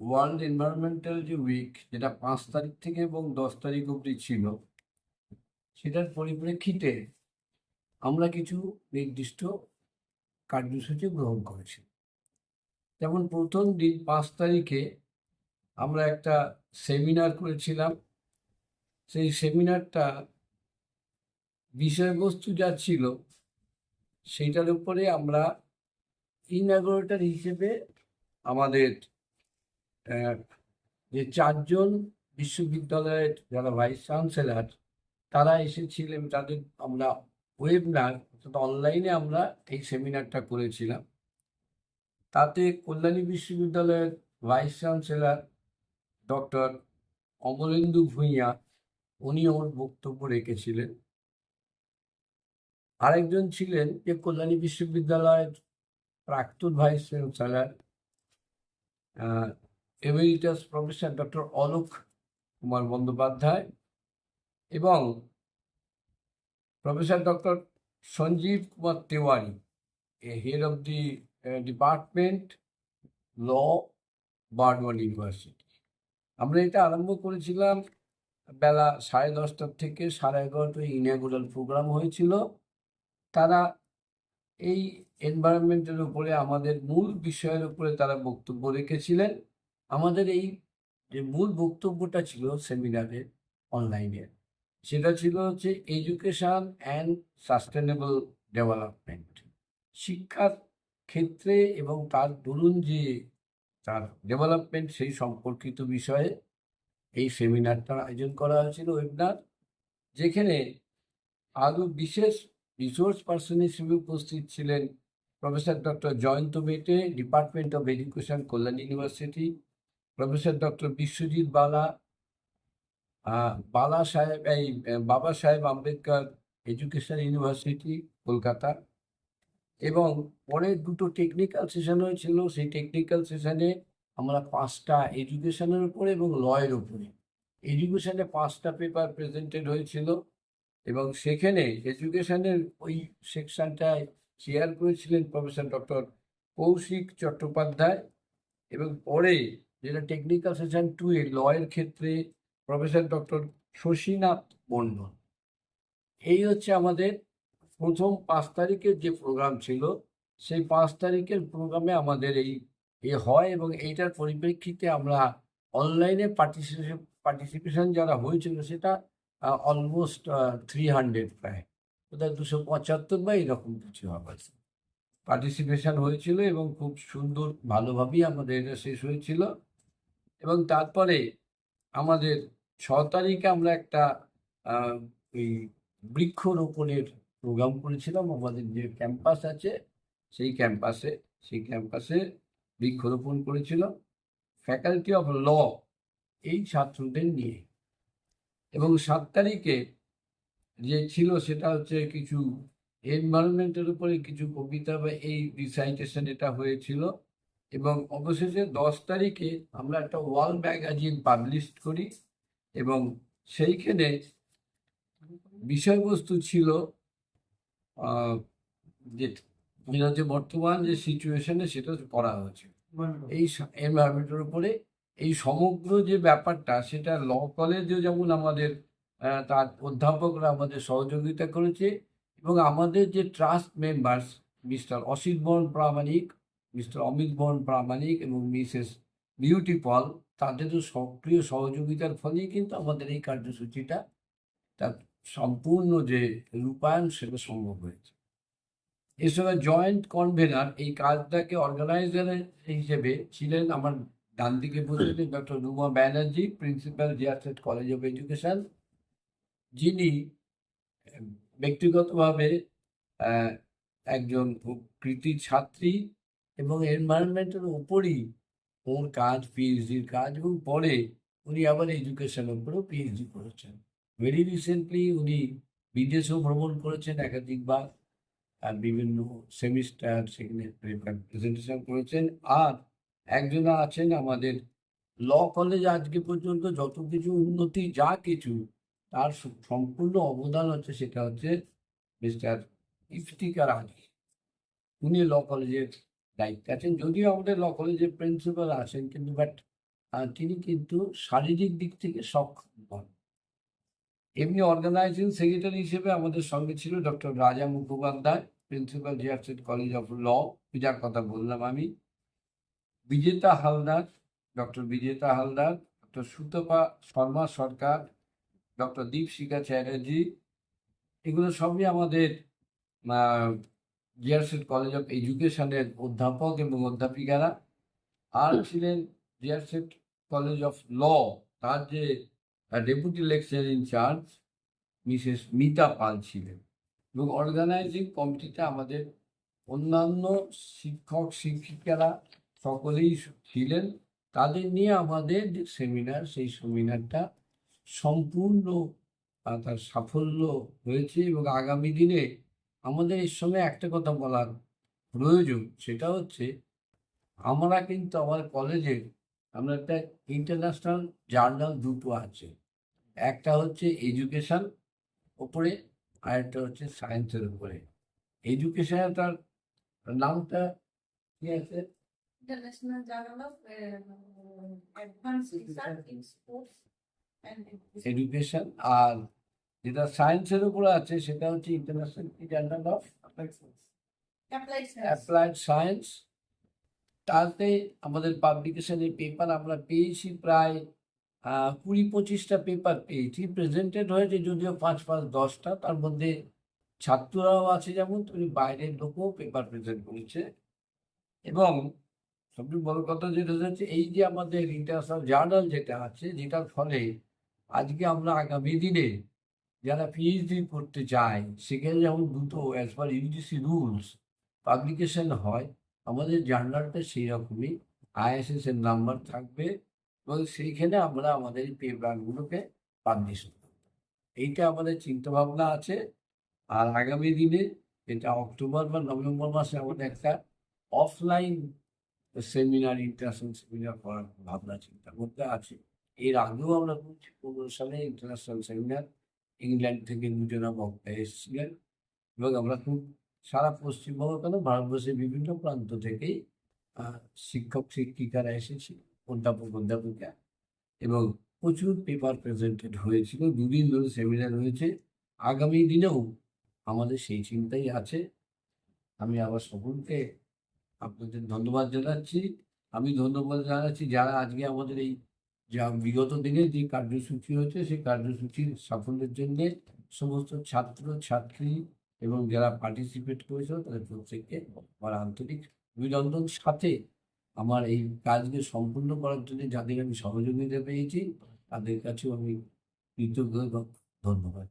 World environmental যে week যেটা পাঁচ তারিখ থেকে এবং দশ তারিখ অবধি ছিল, সেটার পরিপ্রেক্ষিতে আমরা কিছু নির্দিষ্ট কার্যসূচি গ্রহণ করেছি। যেমন প্রথম দিন পাঁচ তারিখে আমরা একটা সেমিনার করেছিলাম। সেই সেমিনারটা বিষয়বস্তু যা ছিল, সেইটার উপরে আমরা ইনাগোরেটর হিসেবে আমাদের যে চারজন বিশ্ববিদ্যালয়ের যারা ভাইস চ্যান্সেলার তারা এসেছিলেন তাদের আমরা ওয়েবনার অর্থাৎ অনলাইনে আমরা এই সেমিনারটা করেছিলাম। তাতে কল্যাণী বিশ্ববিদ্যালয়ের vice chancellor doctor Amalendu Bhuiya, উনি ওর বক্তব্য রেখেছিলেন। আরেকজন ছিলেন যে কল্যাণী বিশ্ববিদ্যালয়ের প্রাক্তন vice chancellor emeritus professor doctor Alok Kumar Bandyopadhyay এবং professor doctor Sanjib Kumar Tewari head of the department law Burdwan university আমরা এটা আরম্ভ করেছিলাম বেলা সাড়ে দশটার থেকে সাড়ে এগারোটায় ইনাগুরাল প্রোগ্রাম হয়েছিল। তারা এই এনভায়রনমেন্টের উপরে, আমাদের মূল বিষয়ের উপরে তারা বক্তব্য রেখেছিলেন। আমাদের এই যে মূল বক্তব্যটা ছিল সেমিনারে, অনলাইনে, সেটা ছিল হচ্ছে এডুকেশান অ্যান্ড সাস্টেনেবল ডেভেলপমেন্ট শিক্ষার ক্ষেত্রে এবং তার দরুন যে তার ডেভেলপমেন্ট সেই সম্পর্কিত বিষয়ে এই সেমিনারটার আয়োজন করা হয়েছিল ওয়েবনার যেখানে আরও বিশেষ রিসোর্স পার্সন হিসেবে উপস্থিত ছিলেন professor doctor Jayanta Mete department of education Kalyan university professor doctor Biswajit Bala Bala সাহেব, এই বাবা সাহেব আম্বেদকর এডুকেশন ইউনিভার্সিটি, কলকাতা। এবং পরে দুটো টেকনিক্যাল সেশন হয়েছিল, সেই টেকনিক্যাল সেশনে আমরা পাঁচটা এডুকেশনের উপরে এবং লয়ের উপরে। এডুকেশনে পাঁচটা পেপার প্রেজেন্টেড হয়েছিল এবং সেখানে এডুকেশনের ওই সেকশনটায় চেয়ার করেছিলেন প্রফেসর ডক্টর কৌশিক চট্টোপাধ্যায় এবং পরে যেটা টেকনিক্যাল সেশন টু এ লয়ের ক্ষেত্রে প্রফেসর ডক্টর শশীনাথ মণ্ডল। এই হচ্ছে আমাদের প্রথম পাঁচ তারিখের যে প্রোগ্রাম ছিল, সেই পাঁচ তারিখের প্রোগ্রামে আমাদের এই, এ হয় এবং এইটার পরিপ্রেক্ষিতে আমরা অনলাইনে পার্টিসিপেশন পার্টিসিপেশন যারা হয়েছিল সেটা অলমোস্ট থ্রি হান্ড্রেড প্রায়। বোধহয় দুশো পঁচাত্তর বা এরকম কিছু হবে। পার্টিসিপেশন হয়েছিল এবং খুব সুন্দর ভালোভাবেই আমাদের এটা শেষ হয়েছিল। এবং তারপরে আমাদের ছ তারিখে আমরা একটা ওই বৃক্ষরোপণের প্রোগ্রাম করেছিলাম। আমাদের যে ক্যাম্পাস আছে, সেই ক্যাম্পাসে সেই ক্যাম্পাসে বৃক্ষরোপণ করেছিলাম। ফ্যাকাল্টি অফ ল এই ছাত্রদের নিয়ে। এবং সাত তারিখে যে ছিল সেটা হচ্ছে কিছু এনভায়রনমেন্টের উপরে কিছু কবিতা বা এই রিসাইটেশন এটা হয়েছিল। এবং অবশেষে দশ তারিখে আমরা একটা ওয়াল ম্যাগাজিন পাবলিশ করি এবং সেইখানে বিষয়বস্তু ছিল যে যে বর্তমান যে সিচুয়েশনে সেটা করা হয়েছে। এই এনভায়রনমেন্টের উপরে এই সমগ্র যে ব্যাপারটা সেটা ল কলেজে যেমন আমাদের তার অধ্যাপকরা আমাদের সহযোগিতা করেছে এবং আমাদের যে ট্রাস্ট মেম্বার্স মিস্টার অসিত বরণ প্রামাণিক মিস্টার অমিত বরণ প্রামাণিক এবং মিসেস বিউটি পল তাদেরও সক্রিয় সহযোগিতার ফলেই কিন্তু আমাদের এই কার্যসূচিটা তার সম্পূর্ণ যে রূপায়ণ সেটা সম্ভব হয়েছে। সঙ্গে জয়েন্ট কনভেনার এই কাজটাকে অর্গানাইজার হিসেবে ছিলেন আমার ডান দিকে বসেছেন doctor Ruma Banerjee, principal জিয়ারসেট college of education, যিনি ব্যক্তিগতভাবে একজন খুব কৃতি ছাত্রী এবং এনভায়রনমেন্টের উপরই ওর কাজ পিএইচডির কাজ এবং পরে উনি আবার এডুকেশনের উপরেও পিএইচডি করেছেন। ভেরি রিসেন্টলি উনি বিদেশেও ভ্রমণ করেছেন একাধিকবার। আর বিভিন্ন সেমিস্টার সেখানে প্রেজেন্টেশন করেছেন। আর একজনা আছেন আমাদের ল কলেজ আজকে পর্যন্ত যত কিছু উন্নতি, যা কিছু, তার সম্পূর্ণ অবদান হচ্ছে সেটা হচ্ছে মিস্টার ইফতিকার আলী। উনি ল কলেজের দায়িত্বে আছেন। যদিও আমাদের ল কলেজের প্রিন্সিপাল আছেন কিন্তু, বাট তিনি কিন্তু শারীরিক দিক থেকে সক্ষম হন এমনি অর্গানাইজিং সেক্রেটারি হিসেবে আমাদের সঙ্গে ছিল doctor Raja Mukhopadhyay, principal জিয়ারসেট college of law, যার কথা বললাম আমি। Bijeta Haldar, doctor Bijeta Haldar, doctor Sutapa Sharma Sarkar, doctor Dipshikha Chatterjee, এগুলো সবই আমাদের জিয়ারসেট কলেজ অফ এডুকেশনের অধ্যাপক এবং অধ্যাপিকারা আর ছিলেন জিয়ারসেট কলেজ অফ ল তার যে deputy lecture in charge Mrs Mita Pal ছিলেন। এবং অর্গানাইজিং কমিটিতে আমাদের অন্যান্য শিক্ষক শিক্ষিকারা সকলেই ছিলেন। তাদের নিয়ে আমাদের যে সেমিনার সেই সেমিনারটা সম্পূর্ণ তার সাফল্য হয়েছে এবং আগামী দিনে আমাদের এর সঙ্গে একটা কথা বলার প্রয়োজন সেটা হচ্ছে আমরা কিন্তু আমার কলেজের আমরা একটা ইন্টারন্যাশনাল জার্নাল দুটো আছে। একটা হচ্ছে এডুকেশান ওপরে আর একটা হচ্ছে সায়েন্সের উপরে। এডুকেশনে তার নামটা কি আছে. এডুকেশন আর যেটা সায়েন্সের উপরে আছে সেটা হচ্ছে international journal of. Applied science তাতে আমাদের পাবলিকেশনের পেপার আমরা পেয়েছি প্রায় কুড়ি পঁচিশটা পেপার পেয়েছি প্রেজেন্টেড হয়েছে যদিও পাঁচ পাঁচ দশটা তার মধ্যে ছাত্ররাও আছে যেমন তুমি বাইরের লোকও পেপার প্রেজেন্ট করেছে। এবং সবচেয়ে বড় কথা যেটা হচ্ছে এই যে আমাদের ইন্টারন্যাশনাল জার্নাল যেটা আছে যেটার ফলে আজকে আমরা আগামী দিনে যারা পিএইচডি করতে চায় সেখানে যেমন দুটো as per UGC rules publication হয়, আমাদের জার্নালটা সেই রকমই আইএসএস এর নাম্বার থাকবে, এবং সেইখানে আমরা আমাদের পেপারগুলোকে পাবলিশ করব। এইটা আমাদের চিন্তা ভাবনা আছে। আর আগামী দিনে এটা অক্টোবর বা নভেম্বর মাসে আমাদের একটা অফলাইন সেমিনার ইন্টারন্যাশনাল সেমিনার করার ভাবনা চিন্তা করতে আছে। এর আগেও আমরা পনেরো সালে ইন্টারন্যাশনাল সেমিনার ইংল্যান্ড থেকে দুজনা বক্তা এসেছিলেন এবং আমরা খুব সারা পশ্চিমবঙ্গ কেন? ভারতবর্ষের বিভিন্ন প্রান্ত থেকেই শিক্ষক, শিক্ষিকারা এসেছে, অধ্যাপক, অধ্যাপিকা এবং প্রচুর পেপার প্রেজেন্টেড হয়েছিল। দুদিন ধরে সেমিনার হয়েছে। আগামী দিনেও আমাদের সেই চিন্তাই আছে। আমি আবার সকলকে আপনাদের ধন্যবাদ জানাচ্ছি। আমি ধন্যবাদ জানাচ্ছি যারা আজকে আমাদের এই যা বিগত দিনে যে কার্যসূচি হয়েছে, সেই কার্যসূচির সাফল্যের জন্য সমস্ত ছাত্র, ছাত্রী এবং যারা পার্টিসিপেট করেছিল, তাদের প্রত্যেককে আমার আন্তরিক অভিনন্দন। সাথে আমার এই কাজকে সম্পূর্ণ করার জন্য যাদের আমি সহযোগিতা পেয়েছি, তাদের কাছেও আমি কৃতজ্ঞ ধন্যবাদ।